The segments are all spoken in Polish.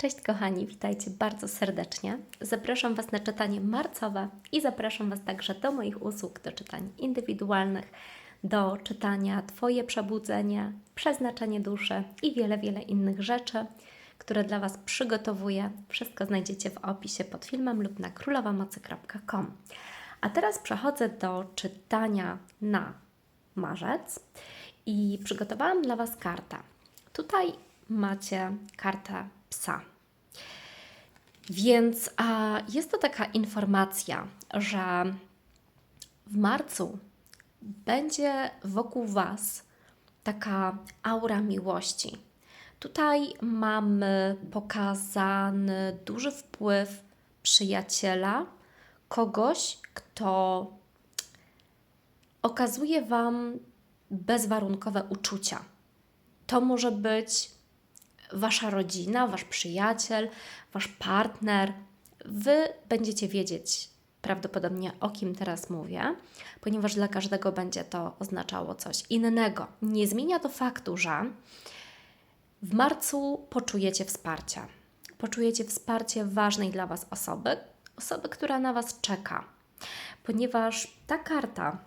Cześć kochani, witajcie bardzo serdecznie. Zapraszam Was na czytanie marcowe i zapraszam Was także do moich usług do czytań indywidualnych, do czytania Twoje przebudzenie, przeznaczenie duszy i wiele, wiele innych rzeczy, które dla Was przygotowuję. Wszystko znajdziecie w opisie pod filmem lub na królowamocy.com. A teraz przechodzę do czytania na marzec i przygotowałam dla Was kartę. Tutaj macie kartę psa. Więc a, jest to taka informacja, że w marcu będzie wokół Was taka aura miłości. Tutaj mamy pokazany duży wpływ przyjaciela, kogoś, kto okazuje Wam bezwarunkowe uczucia. To może być Wasza rodzina, Wasz przyjaciel, Wasz partner. Wy będziecie wiedzieć prawdopodobnie o kim teraz mówię, ponieważ dla każdego będzie to oznaczało coś innego. Nie zmienia to faktu, że w marcu poczujecie wsparcie. Poczujecie wsparcie ważnej dla Was osoby, osoby, która na Was czeka, ponieważ ta karta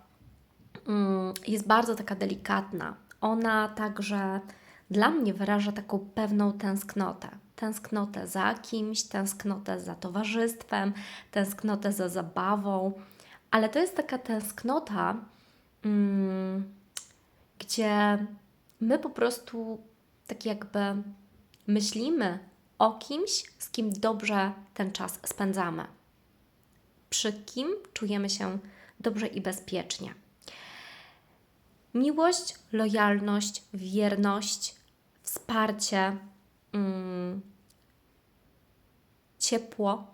mm, jest bardzo taka delikatna. Ona także dla mnie wyraża taką pewną tęsknotę. Tęsknotę za kimś, tęsknotę za towarzystwem, tęsknotę za zabawą, ale to jest taka tęsknota, mm, gdzie my po prostu tak jakby myślimy o kimś, z kim dobrze ten czas spędzamy, przy kim czujemy się dobrze i bezpiecznie. Miłość, lojalność, wierność, wsparcie, mm, ciepło,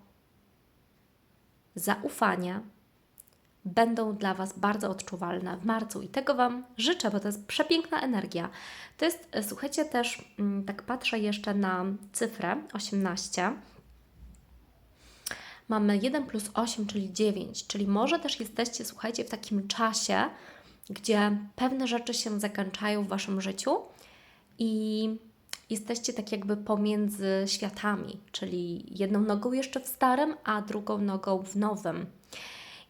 zaufanie będą dla Was bardzo odczuwalne w marcu i tego Wam życzę, bo to jest przepiękna energia. To jest, e, słuchajcie, też mm, tak patrzę jeszcze na cyfrę 18. Mamy 1 plus 8, czyli 9, czyli może też jesteście, słuchajcie, w takim czasie, gdzie pewne rzeczy się zakończają w Waszym życiu i jesteście tak jakby pomiędzy światami, czyli jedną nogą jeszcze w starym, a drugą nogą w nowym.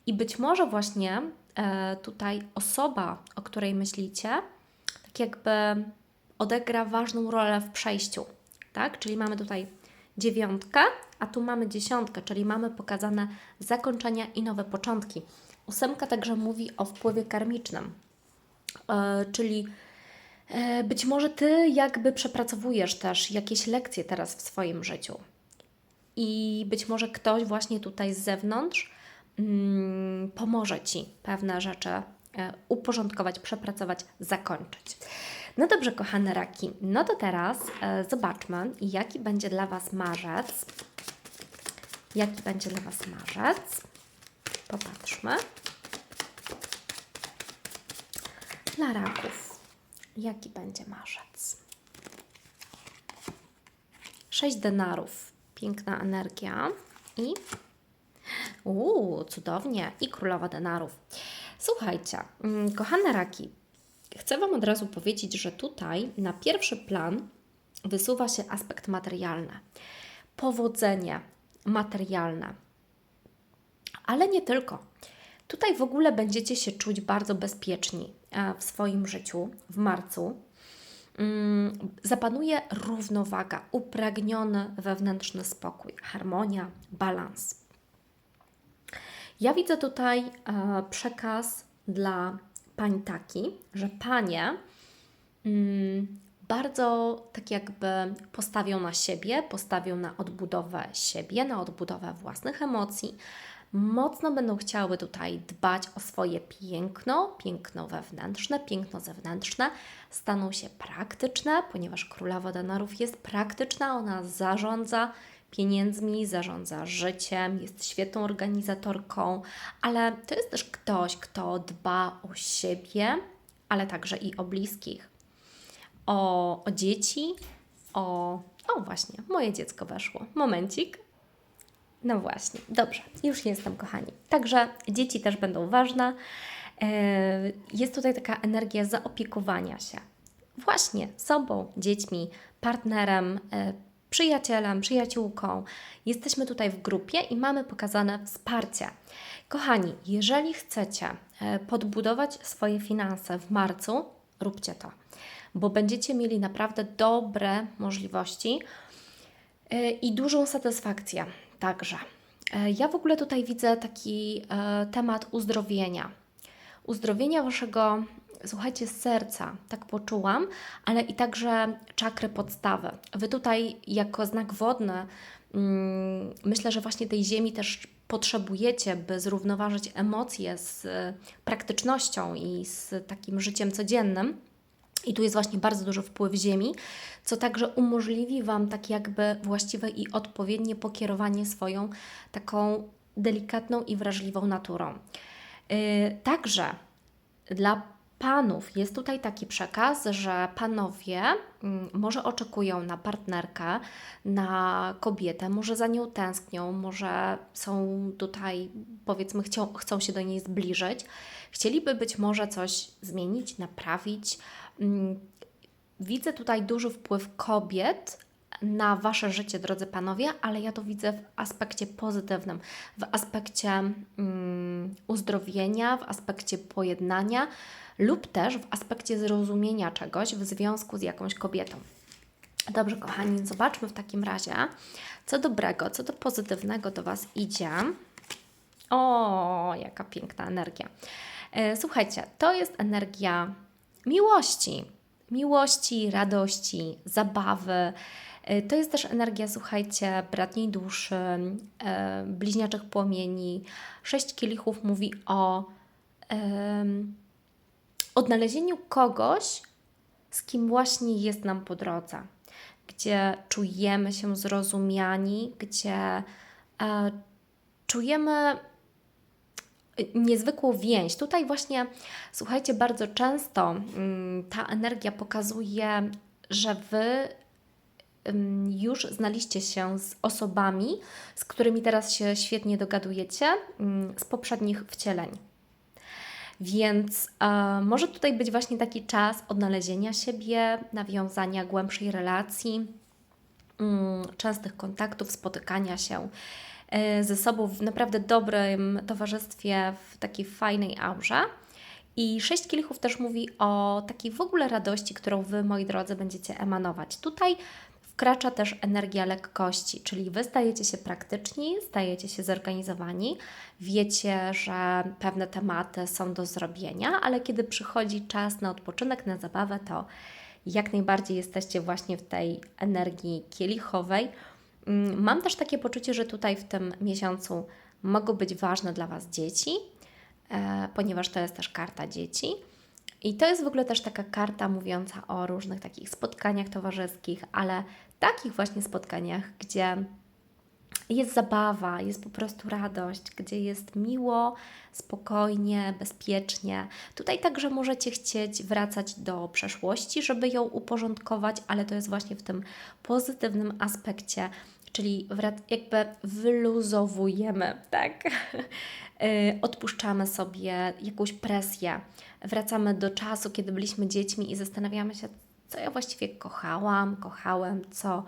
I być może właśnie e, tutaj osoba, o której myślicie, tak jakby odegra ważną rolę w przejściu, tak? Czyli mamy tutaj dziewiątkę, a tu mamy dziesiątkę, czyli mamy pokazane zakończenia i nowe początki. Ósemka także mówi o wpływie karmicznym, e, czyli e, być może Ty jakby przepracowujesz też jakieś lekcje teraz w swoim życiu. I być może ktoś właśnie tutaj z zewnątrz mm, pomoże Ci pewne rzeczy e, uporządkować, przepracować, zakończyć. No dobrze, kochane raki, no to teraz zobaczmy, jaki będzie dla Was marzec. Jaki będzie dla Was marzec? Popatrzmy. Dla raków, jaki będzie marzec? Sześć denarów, piękna energia i Uuu, cudownie. I królowa denarów. Słuchajcie, mm, kochane raki, chcę Wam od razu powiedzieć, że tutaj na pierwszy plan wysuwa się aspekt materialny. Powodzenie materialne. Ale nie tylko. Tutaj w ogóle będziecie się czuć bardzo bezpieczni e, w swoim życiu w marcu. Mm, Zapanuje równowaga, upragniony wewnętrzny spokój, harmonia, balans. Ja widzę tutaj e, przekaz dla pań taki, że panie mm, bardzo tak jakby postawią na siebie, postawią na odbudowę siebie, na odbudowę własnych emocji. Mocno będą chciały tutaj dbać o swoje piękno, piękno wewnętrzne, piękno zewnętrzne. Staną się praktyczne, ponieważ królowa denarów jest praktyczna, ona zarządza pieniędzmi, zarządza życiem, jest świetną organizatorką, ale to jest też ktoś, kto dba o siebie, ale także i o bliskich, o, o dzieci, o. O, właśnie, moje dziecko weszło. Momencik. No właśnie, dobrze, już jestem, kochani. Także dzieci też będą ważne. Yy, Jest tutaj taka energia zaopiekowania się właśnie sobą, dziećmi, partnerem, yy, przyjacielem, przyjaciółką. Jesteśmy tutaj w grupie i mamy pokazane wsparcie. Kochani, jeżeli chcecie e, podbudować swoje finanse w marcu, róbcie to, bo będziecie mieli naprawdę dobre możliwości e, i dużą satysfakcję także. E, Ja w ogóle tutaj widzę taki e, temat uzdrowienia. Uzdrowienia waszego, słuchajcie, serca, tak poczułam, ale i także czakry podstawy. Wy tutaj jako znak wodny, mm, myślę, że właśnie tej ziemi też potrzebujecie, by zrównoważyć emocje z e, praktycznością i z takim życiem codziennym. I tu jest właśnie bardzo duży wpływ Ziemi, co także umożliwi Wam tak jakby właściwe i odpowiednie pokierowanie swoją taką delikatną i wrażliwą naturą. Yy, Także dla panów jest tutaj taki przekaz, że panowie mm, może oczekują na partnerkę, na kobietę, może za nią tęsknią, może są tutaj, powiedzmy, chcą, chcą się do niej zbliżyć. Chcieliby być może coś zmienić, naprawić. Mm, Widzę tutaj duży wpływ kobiet na Wasze życie, drodzy panowie, ale ja to widzę w aspekcie pozytywnym, w aspekcie mm, uzdrowienia, w aspekcie pojednania lub też w aspekcie zrozumienia czegoś w związku z jakąś kobietą. Dobrze, kochani, zobaczmy w takim razie, co dobrego, co do pozytywnego do Was idzie. O, jaka piękna energia. E, Słuchajcie, to jest energia miłości. Miłości, radości, zabawy. E, To jest też energia, słuchajcie, bratniej duszy, e, bliźniaczych płomieni. Sześć kielichów mówi o odnalezieniu kogoś, z kim właśnie jest nam po drodze, gdzie czujemy się zrozumiani, gdzie e, czujemy niezwykłą więź. Tutaj właśnie, słuchajcie, bardzo często mm, ta energia pokazuje, że Wy ym, już znaliście się z osobami, z którymi teraz się świetnie dogadujecie ym, z poprzednich wcieleń. Więc e, może tutaj być właśnie taki czas odnalezienia siebie, nawiązania głębszej relacji, mm, częstych kontaktów, spotykania się ze sobą w naprawdę dobrym towarzystwie, w takiej fajnej aurze. I sześć kielichów też mówi o takiej w ogóle radości, którą Wy, moi drodzy, będziecie emanować. Tutaj wkracza też energia lekkości, czyli Wy stajecie się praktyczni, stajecie się zorganizowani, wiecie, że pewne tematy są do zrobienia, ale kiedy przychodzi czas na odpoczynek, na zabawę, to jak najbardziej jesteście właśnie w tej energii kielichowej. Mm, Mam też takie poczucie, że tutaj w tym miesiącu mogą być ważne dla Was dzieci, e, ponieważ to jest też karta dzieci. I to jest w ogóle też taka karta mówiąca o różnych takich spotkaniach towarzyskich, ale takich właśnie spotkaniach, gdzie jest zabawa, jest po prostu radość, gdzie jest miło, spokojnie, bezpiecznie. Tutaj także możecie chcieć wracać do przeszłości, żeby ją uporządkować, ale to jest właśnie w tym pozytywnym aspekcie, czyli jakby wyluzowujemy, tak? Y, Odpuszczamy sobie jakąś presję, wracamy do czasu, kiedy byliśmy dziećmi i zastanawiamy się, co ja właściwie kochałam, kochałem, co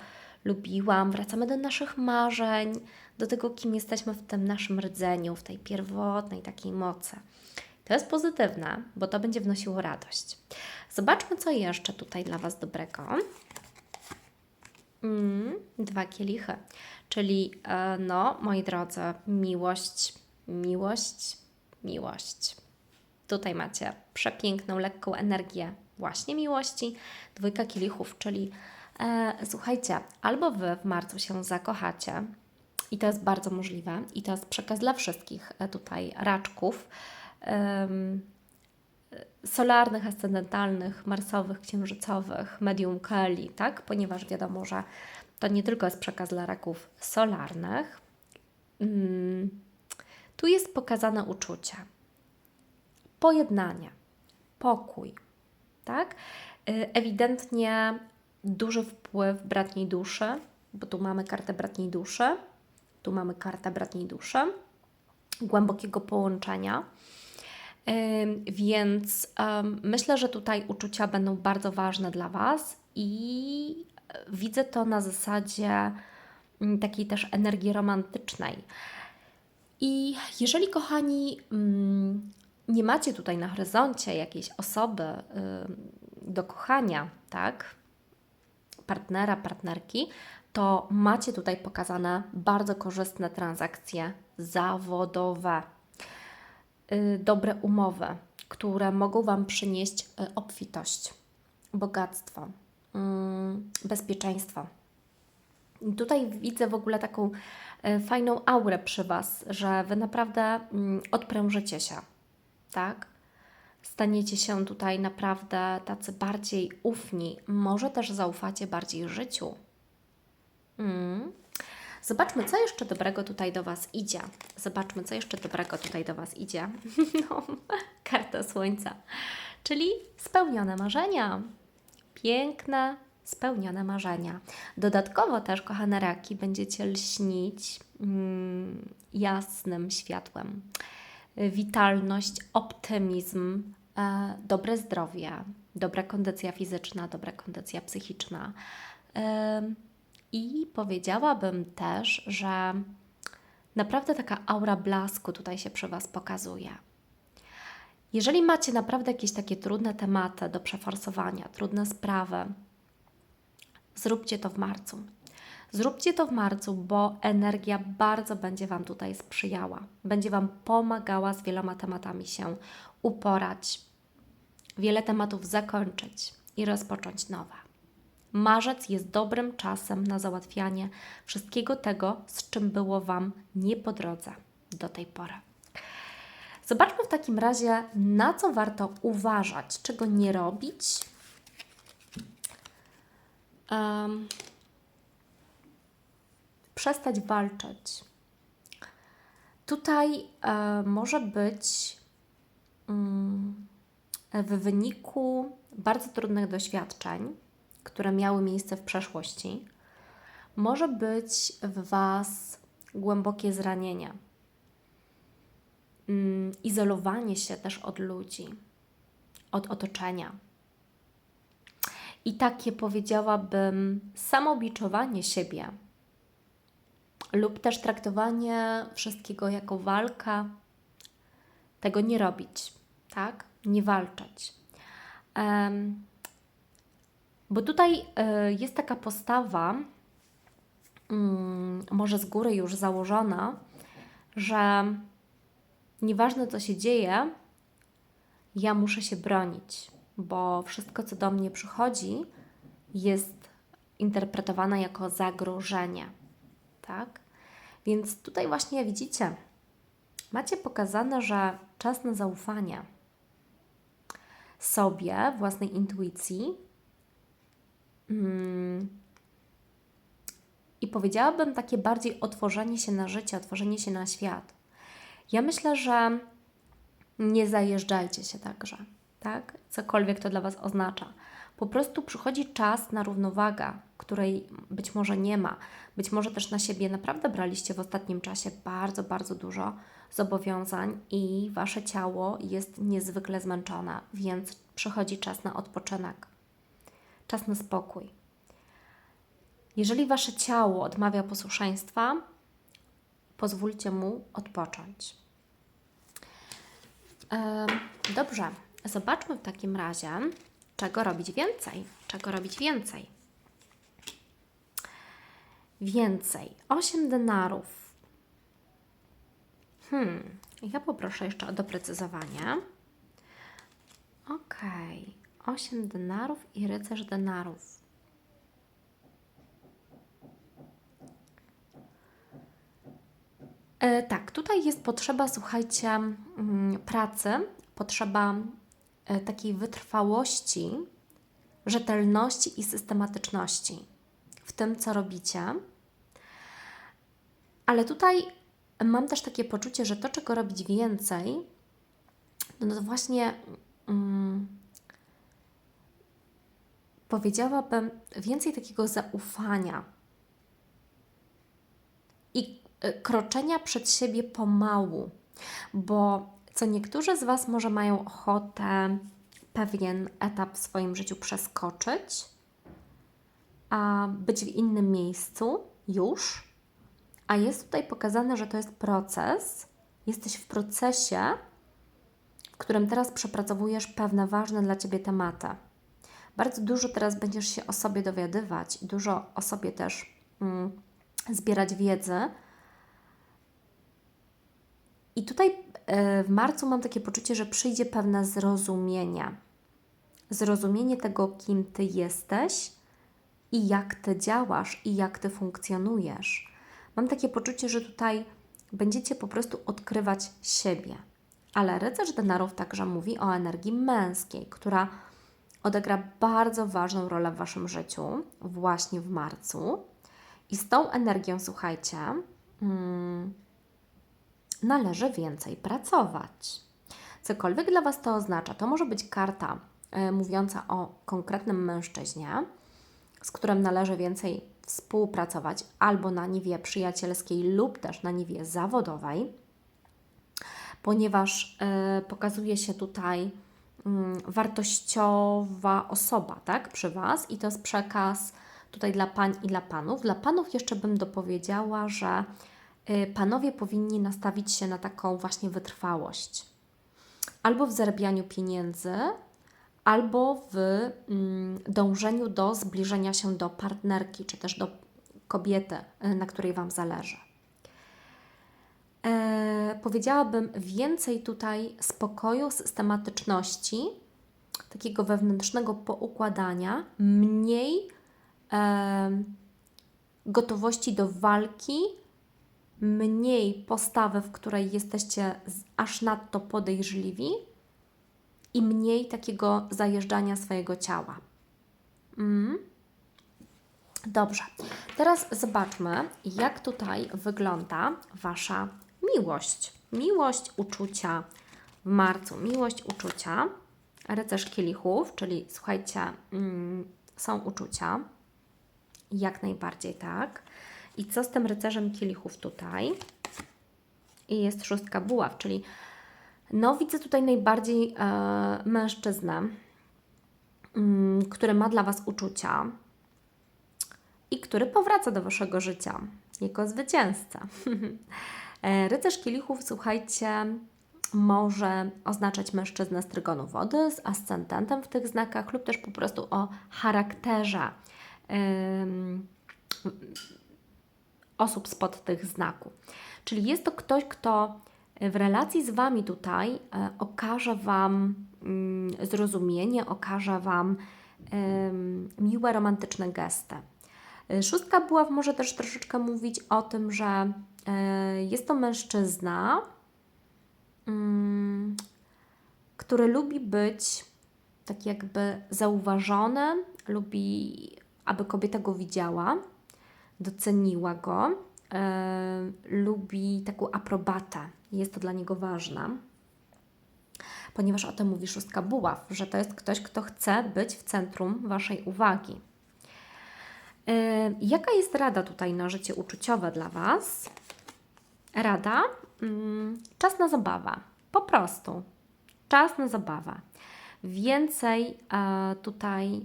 lubiłam. Wracamy do naszych marzeń, do tego, kim jesteśmy w tym naszym rdzeniu, w tej pierwotnej takiej mocy. To jest pozytywne, bo to będzie wnosiło radość. Zobaczmy, co jeszcze tutaj dla Was dobrego. Mm, dwa kielichy, czyli e, no, moi drodzy, miłość, miłość, miłość. Tutaj macie przepiękną, lekką energię właśnie miłości. Dwójka kielichów, czyli e, słuchajcie, albo Wy w marcu się zakochacie, i to jest bardzo możliwe, i to jest przekaz dla wszystkich e, tutaj raczków, solarnych, ascendentalnych, marsowych, księżycowych, medium Kelly, tak? Ponieważ wiadomo, że to nie tylko jest przekaz dla raków solarnych. Mm, tu jest pokazane uczucie, pojednanie, pokój, tak? Y, Ewidentnie duży wpływ bratniej duszy, bo tu mamy kartę bratniej duszy, tu mamy kartę bratniej duszy, głębokiego połączenia. Więc myślę, że tutaj uczucia będą bardzo ważne dla Was i widzę to na zasadzie mm, takiej też energii romantycznej. I jeżeli, kochani, mm, nie macie tutaj na horyzoncie jakiejś osoby do kochania, tak? Partnera, partnerki, to macie tutaj pokazane bardzo korzystne transakcje zawodowe, dobre umowy, które mogą Wam przynieść y, obfitość, bogactwo, mm, bezpieczeństwo. I Tutaj widzę w ogóle taką e, fajną aurę przy Was, że Wy naprawdę mm, odprężycie się, tak? Staniecie się tutaj naprawdę tacy bardziej ufni, może też zaufacie bardziej życiu. Mm. Zobaczmy, co jeszcze dobrego tutaj do Was idzie. Zobaczmy, co jeszcze dobrego tutaj do Was idzie. No, karta słońca, czyli spełnione marzenia. Piękne, spełnione marzenia. Dodatkowo też, kochane raki, będziecie lśnić mm, jasnym światłem. Witalność, optymizm, e, dobre zdrowie, dobra kondycja fizyczna, dobra kondycja psychiczna. E, I powiedziałabym też, że naprawdę taka aura blasku tutaj się przy Was pokazuje. Jeżeli macie naprawdę jakieś takie trudne tematy do przeforsowania, trudne sprawy, zróbcie to w marcu. Zróbcie to w marcu, bo energia bardzo będzie Wam tutaj sprzyjała. Będzie Wam pomagała z wieloma tematami się uporać, wiele tematów zakończyć i rozpocząć nowe. Marzec jest dobrym czasem na załatwianie wszystkiego tego, z czym było Wam nie po drodze do tej pory. Zobaczmy w takim razie, na co warto uważać, czego nie robić. Um, przestać walczyć. Tutaj e, może być mm, w wyniku bardzo trudnych doświadczeń, które miały miejsce w przeszłości, może być w Was głębokie zranienie, mm, izolowanie się też od ludzi, od otoczenia. I takie powiedziałabym samobiczowanie siebie lub też traktowanie wszystkiego jako walka, tego nie robić, tak? Nie walczyć. Bo tutaj y, jest taka postawa, um, może z góry już założona, że nieważne co się dzieje, ja muszę się bronić, bo wszystko, co do mnie przychodzi, jest interpretowane jako zagrożenie. Tak? Więc tutaj właśnie widzicie, macie pokazane, że czas na zaufanie sobie, własnej intuicji. Hmm. I powiedziałabym takie bardziej otworzenie się na życie, otworzenie się na świat. Ja myślę, że nie zajeżdżajcie się także, tak? Cokolwiek to dla Was oznacza. Po prostu przychodzi czas na równowagę, której być może nie ma. Być może też na siebie naprawdę braliście w ostatnim czasie bardzo, bardzo dużo zobowiązań i Wasze ciało jest niezwykle zmęczone, więc przychodzi czas na odpoczynek, czas na spokój. Jeżeli Wasze ciało odmawia posłuszeństwa, pozwólcie mu odpocząć. Dobrze, zobaczmy w takim razie, czego robić więcej. Czego robić więcej? Więcej. 8 denarów. Hmm, ja poproszę jeszcze o doprecyzowanie. Ok. 8 denarów i rycerz denarów. E, tak, tutaj jest potrzeba, słuchajcie, mm, pracy, potrzeba e, takiej wytrwałości, rzetelności i systematyczności w tym, co robicie. Ale tutaj mam też takie poczucie, że to, czego robić więcej, no to właśnie mm, powiedziałabym więcej takiego zaufania i y, kroczenia przed siebie pomału, bo co niektórzy z Was może mają ochotę pewien etap w swoim życiu przeskoczyć, a być w innym miejscu już, a jest tutaj pokazane, że to jest proces. Jesteś w procesie, w którym teraz przepracowujesz pewne ważne dla Ciebie tematy. Bardzo dużo teraz będziesz się o sobie dowiadywać, dużo o sobie też mm, zbierać wiedzy. I tutaj e, w marcu mam takie poczucie, że przyjdzie pewne zrozumienie. Zrozumienie tego, kim Ty jesteś i jak Ty działasz i jak Ty funkcjonujesz. Mam takie poczucie, że tutaj będziecie po prostu odkrywać siebie. Ale rycerz denarów także mówi o energii męskiej, która odegra bardzo ważną rolę w Waszym życiu właśnie w marcu. I z tą energią, słuchajcie, mm, należy więcej pracować. Cokolwiek dla Was to oznacza, to może być karta y, mówiąca o konkretnym mężczyźnie, z którym należy więcej współpracować, albo na niwie przyjacielskiej, lub też na niwie zawodowej, ponieważ y, pokazuje się tutaj wartościowa osoba, tak, przy Was i to jest przekaz tutaj dla pań i dla panów. Dla panów jeszcze bym dopowiedziała, że y, panowie powinni nastawić się na taką właśnie wytrwałość. Albo w zarabianiu pieniędzy, albo w mm, dążeniu do zbliżenia się do partnerki, czy też do kobiety, y, na której Wam zależy. Powiedziałabym więcej tutaj spokoju, systematyczności, takiego wewnętrznego poukładania, mniej e, gotowości do walki, mniej postawy, w której jesteście aż nadto podejrzliwi i mniej takiego zajeżdżania swojego ciała. Mm. Dobrze, teraz zobaczmy, jak tutaj wygląda Wasza miłość. Miłość, uczucia w marcu. Miłość, uczucia. Rycerz kielichów, czyli słuchajcie, mm, są uczucia. Jak najbardziej tak. I co z tym rycerzem kielichów tutaj? I jest szóstka buław, czyli no widzę tutaj najbardziej e, mężczyznę, mm, który ma dla Was uczucia i który powraca do Waszego życia jako zwycięzca. E, Rycerz kielichów, słuchajcie, może oznaczać mężczyznę z trygonu wody, z ascendentem w tych znakach lub też po prostu o charakterze ym, osób spod tych znaków. Czyli jest to ktoś, kto w relacji z Wami tutaj e, okaże Wam mm, zrozumienie, okaże Wam miłe, romantyczne gesty. Y, Szóstka buław może też troszeczkę mówić o tym, że e, jest to mężczyzna, mm, który lubi być tak jakby zauważony, lubi, aby kobieta go widziała, doceniła go, e, lubi taką aprobatę. Jest to dla niego ważne, ponieważ o tym mówi szóstka buław, że to jest ktoś, kto chce być w centrum Waszej uwagi. E, Jaka jest rada tutaj na życie uczuciowe dla Was? Rada? Mm, czas na zabawę. Po prostu. Czas na zabawę. Więcej e, tutaj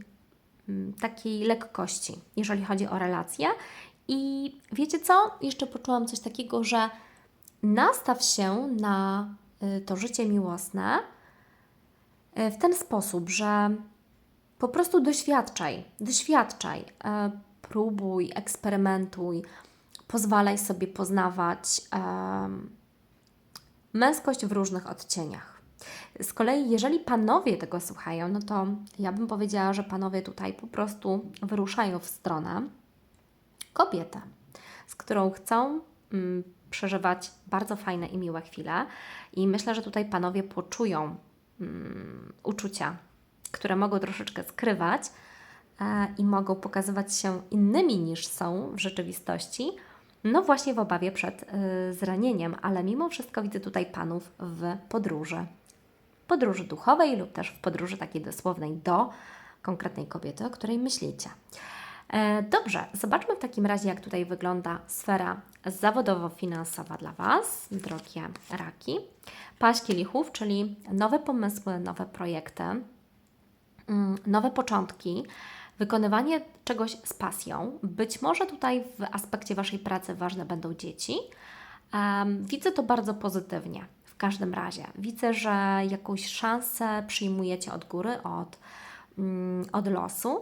mm, takiej lekkości, jeżeli chodzi o relacje. I wiecie co? Jeszcze poczułam coś takiego, że nastaw się na y, to życie miłosne y, w ten sposób, że po prostu doświadczaj, doświadczaj, e, próbuj, eksperymentuj, pozwalaj sobie poznawać em, męskość w różnych odcieniach. Z kolei, jeżeli panowie tego słuchają, no to ja bym powiedziała, że panowie tutaj po prostu wyruszają w stronę kobiety, z którą chcą mm, przeżywać bardzo fajne i miłe chwile. I myślę, że tutaj panowie poczują mm, uczucia, które mogą troszeczkę skrywać i mogą pokazywać się innymi niż są w rzeczywistości. No właśnie w obawie przed y, zranieniem, ale mimo wszystko widzę tutaj panów w podróży. Podróży duchowej lub też w podróży takiej dosłownej do konkretnej kobiety, o której myślicie. E, Dobrze, zobaczmy w takim razie, jak tutaj wygląda sfera zawodowo-finansowa dla Was, drogie raki. Paść kielichów, czyli nowe pomysły, nowe projekty, mm, nowe początki, wykonywanie czegoś z pasją. Być może tutaj w aspekcie Waszej pracy ważne będą dzieci. Em, widzę to bardzo pozytywnie. W każdym razie widzę, że jakąś szansę przyjmujecie od góry, od, mm, od losu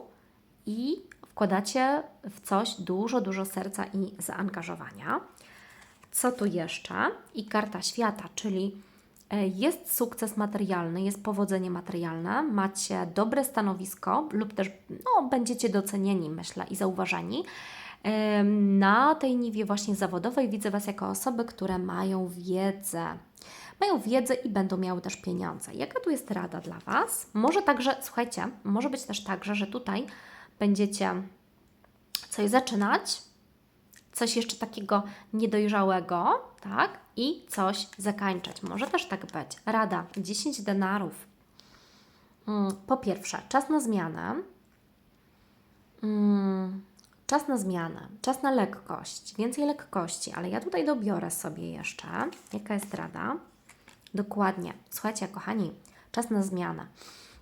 i wkładacie w coś dużo, dużo serca i zaangażowania. Co tu jeszcze? I karta świata, czyli jest sukces materialny, jest powodzenie materialne, macie dobre stanowisko lub też no, będziecie docenieni, myślę, i zauważeni. Em, Na tej niwie właśnie zawodowej widzę Was jako osoby, które mają wiedzę. Mają wiedzę i będą miały też pieniądze. Jaka tu jest rada dla Was? Może także, słuchajcie, może być też także, że tutaj będziecie coś zaczynać, coś jeszcze takiego niedojrzałego, tak? I coś zakańczać. Może też tak być. Rada 10 denarów. Mm, Po pierwsze, czas na zmianę. Mm, Czas na zmianę, czas na lekkość, więcej lekkości, ale ja tutaj dobiorę sobie jeszcze, jaka jest rada. Dokładnie. Słuchajcie, kochani, czas na zmianę.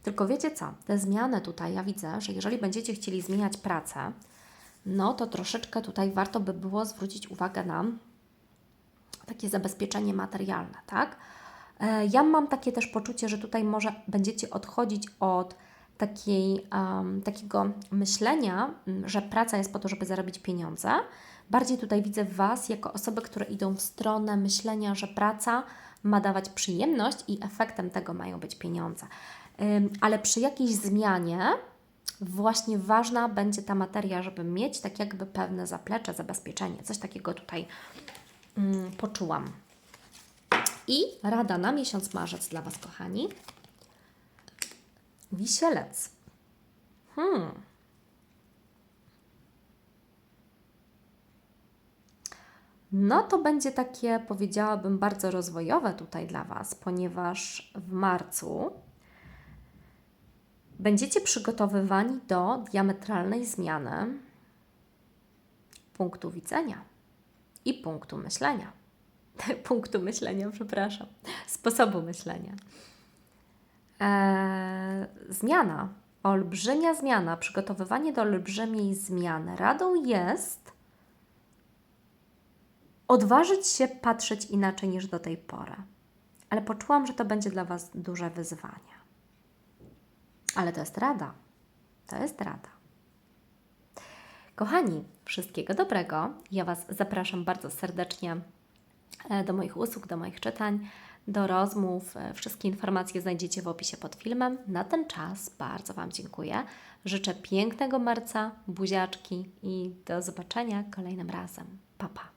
Tylko wiecie co? Te zmiany tutaj, ja widzę, że jeżeli będziecie chcieli zmieniać pracę, no to troszeczkę tutaj warto by było zwrócić uwagę na takie zabezpieczenie materialne, tak? E, Ja mam takie też poczucie, że tutaj może będziecie odchodzić od takiej, em, takiego myślenia, że praca jest po to, żeby zarobić pieniądze. Bardziej tutaj widzę Was jako osoby, które idą w stronę myślenia, że praca ma dawać przyjemność i efektem tego mają być pieniądze. Ym, Ale przy jakiejś zmianie właśnie ważna będzie ta materia, żeby mieć tak jakby pewne zaplecze, zabezpieczenie. Coś takiego tutaj poczułam. I rada na miesiąc marzec dla Was, kochani. Wisielec. Hmm. No to będzie takie, powiedziałabym, bardzo rozwojowe tutaj dla Was, ponieważ w marcu będziecie przygotowywani do diametralnej zmiany punktu widzenia i punktu myślenia. punktu myślenia, przepraszam, sposobu myślenia. Eee, zmiana, olbrzymia zmiana, przygotowywanie do olbrzymiej zmiany. Radą jest odważyć się patrzeć inaczej niż do tej pory. Ale poczułam, że to będzie dla Was duże wyzwanie. Ale to jest rada. To jest rada. Kochani, wszystkiego dobrego. Ja Was zapraszam bardzo serdecznie e, do moich usług, do moich czytań, do rozmów. E, Wszystkie informacje znajdziecie w opisie pod filmem. Na ten czas bardzo Wam dziękuję. Życzę pięknego marca, buziaczki i do zobaczenia kolejnym razem. Pa, pa.